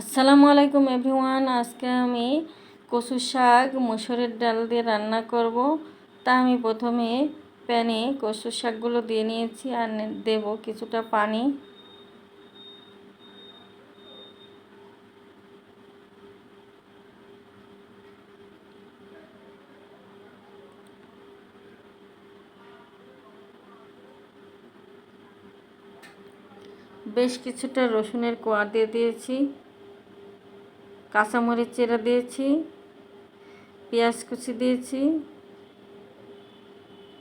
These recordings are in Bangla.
আসসালামু আলাইকুম এভরিওয়ান, আজকে আমি কচু শাক, মসুরের ডাল দিয়ে রান্না করব। তা আমি প্রথমে প্যানে কচু শাকগুলো দিয়ে নিয়েছি আর দেব কিছুটা পানি। বেশ কিছুটা রসুনের কোয়া দিয়ে দিয়েছি। কাঁচামরিচ চেরা দিয়েছি, পেঁয়াজ কুচি দিয়েছি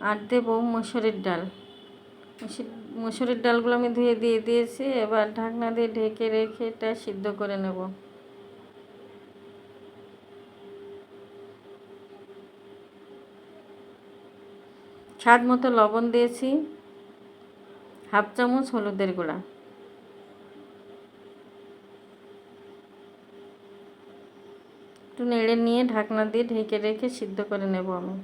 আর দেবো মসুরের ডাল। মসুরের ডালগুলো আমি ধুয়ে দিয়ে দিয়েছি, এবার ঢাকনা দিয়ে ঢেকে রেখে এটা সিদ্ধ করে নেব। স্বাদ মতো লবণ দিয়েছি, হাফ চামচ হলুদের গুঁড়া। একটু নেড়ে নিয়ে ঢাকনা দিয়ে ঢেকে রেখে সিদ্ধ করে নেব আমি।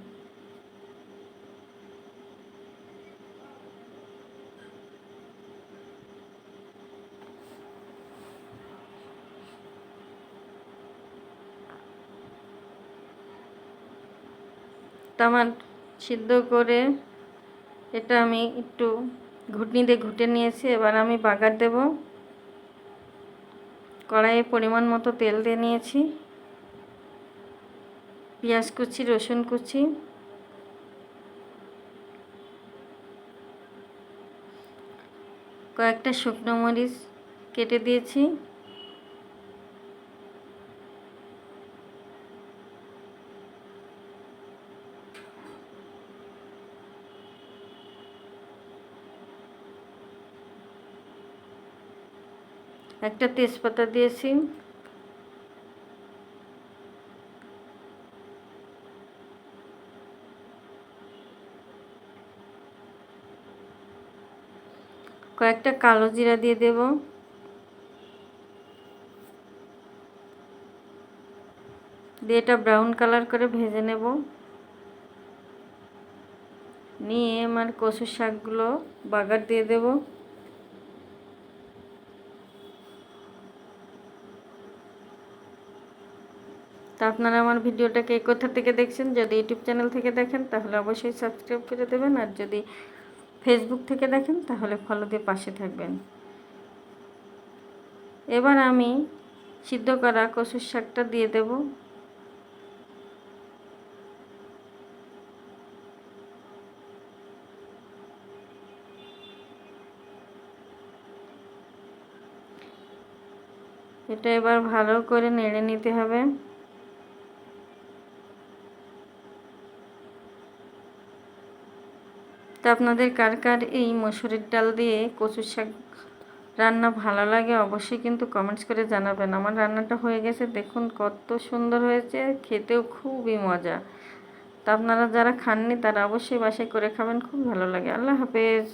টামাট সিদ্ধ করে এটা আমি একটু ঘুটনি দিয়ে ঘুটে নিয়েছি, এবার আমি বাগার দেব। কড়াইয়ে পরিমাণ মতো তেল দিয়ে নিয়েছি। পেঁয়াজ কুচি রসুন কুচি। কয়েকটা শুকনো মরিচ কেটে দিয়েছি। একটা তেজপাতা দিয়েছি। কয়েকটা কালো জিরা দিয়ে দেব। দিয়ে এটা ব্রাউন কালার করে ভেজে নেব। নিয়ে আমার কচুর শাকগুলো বাগার দিয়ে দেব। তা আপনারা আমার ভিডিওটাকে কোথা থেকে দেখছেন, যদি ইউটিউব চ্যানেল থেকে দেখেন, তাহলে অবশ্যই সাবস্ক্রাইব করে দেবেন। আর যদি ফেসবুক থেকে দেখেন, তাহলে ফলো দিয়ে পাশে থাকবেন। এবার আমি সিদ্ধ করা কচুর শাকটা দিয়ে দেব। এটা এবার ভালো করে নেড়ে নিতে হবে। তো আপনাদের কার কার এই মসুরির ডাল দিয়ে কচু শাক রান্না ভালো লাগে অবশ্যই কিন্তু কমেন্টস করে জানাবেন। আমার রান্নাটা হয়ে গেছে, দেখুন কত সুন্দর হয়েছে, খেতেও খুবই মজা। তা আপনারা যারা খাননি তারা অবশ্যই বাসায় করে খাবেন, খুব ভালো লাগে। আল্লাহ হাফেজ।